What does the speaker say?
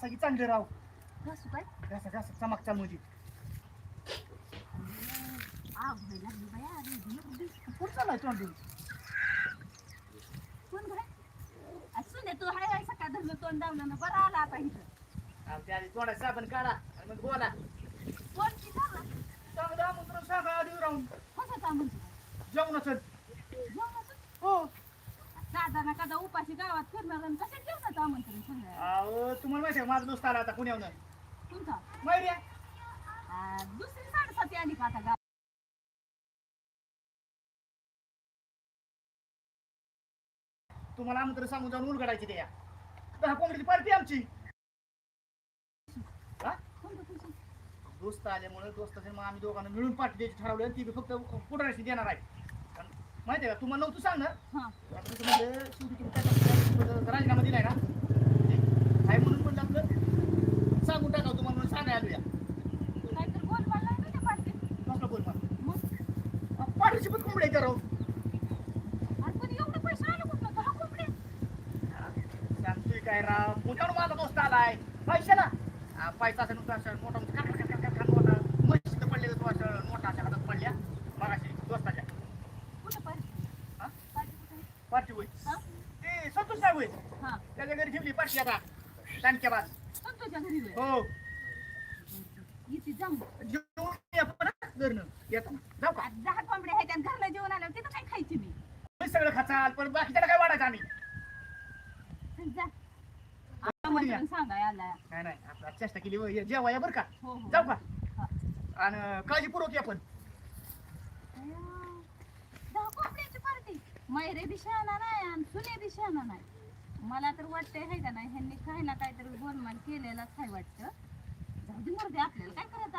घासा की चांगले राव घासू काय? घासा घासा चमक चाल म्हणजे आग व्हायला लागली बाया अरे ढिलं ढिलं. कुठं चाललाय कोण तू हाय हाय सकाळ धरलं तोंड दावलं ना बरं आला आता इथं. आमच्या आधी तोंडात साबण काढा आणि मग बोला. कोण की झालं चांगलं आमंत्रण सांगा आधी राहून. कसं का म्हणतो? जेवणाचं. जेवणाचं? हो. दादा ना कदा उपाशी गावात फिरणार आणि कसं आमंत्रण अहो तुम्हाला माहिती आहे माझा दोस्त आला आता पुण्याहून. तुमचा? माहिती आहे? आ, दुसरी साडेसाती आली का आता गावात तुम्हाला आमंत्रण सांगून जाऊन उलगडायची ते या. दहा कोंबडीची पार्टी आमची. हा? कोणतं दोस्त आल्यामुळे दोस्ताचे मग आम्ही दोघांना मिळून पार्टी द्यायची ठरवलं ती बी फक्त पुढाऱ्याशी देणार आहे. कारण माहिती आहे का तुम्हाला नव्हतं हा. आता कसं म्हणलं, शेवटी तुम्ही त्याचा राजीनामा दिलाय ना ते आहे म्हणून म्हणलं आपलं सांगून टाकावं तुम्हाला म्हणून सांगाय आलो या काहीतरी गोल मारला ना त्या पार्टीत कसलं बोल पार्टीची पण कोंबडी आहे राव. आणि पण एवढे पैसे आले कुठं दहा कोंबडे? सांगतोय काय राव? पुण्यावर माझा दोस्त आलाय. पैशाला? हा, पैसा असं नुसतं असं मोठा मोठा खाट, खाट, खाट, खाट, मोठा. मस्त पडले तो असं मोठा अशा हातात पडल्या. मगाशी दोस्ताच्या. कुठं पार्टी? हा? पार्टी कुठं पार्टी होय हा? ते संतोष साहेब होय हा. त्याच्या घरी ठेवली पार्टी आता. होय. हो. इथे येताना जाऊ का? दहा कोंबड्या आहेत आणि घरला जेवण आलं तिथं काय खायची मी? तुम्ही सगळं खाचाल पण बाकीच्याला काय वाढायचं आम्ही? जा. नाही नाही. आपला चेष्टा केली होय. ये, जेवा या बरं का. हो हो. जाऊ का? हा. आणि काळजीपूर्वक या पण दहा कोंबड्याची पार्टी. मैरे बी शहाणा नाही आणि सुने बी शहाणा नाही. मला तर वाटतंय हाय का नाही ह्यांनी खायला काहीतरी गोलमाल केलेला खाय वाटतं. जाऊ दे मरू दे आपल्याला काय करायचं?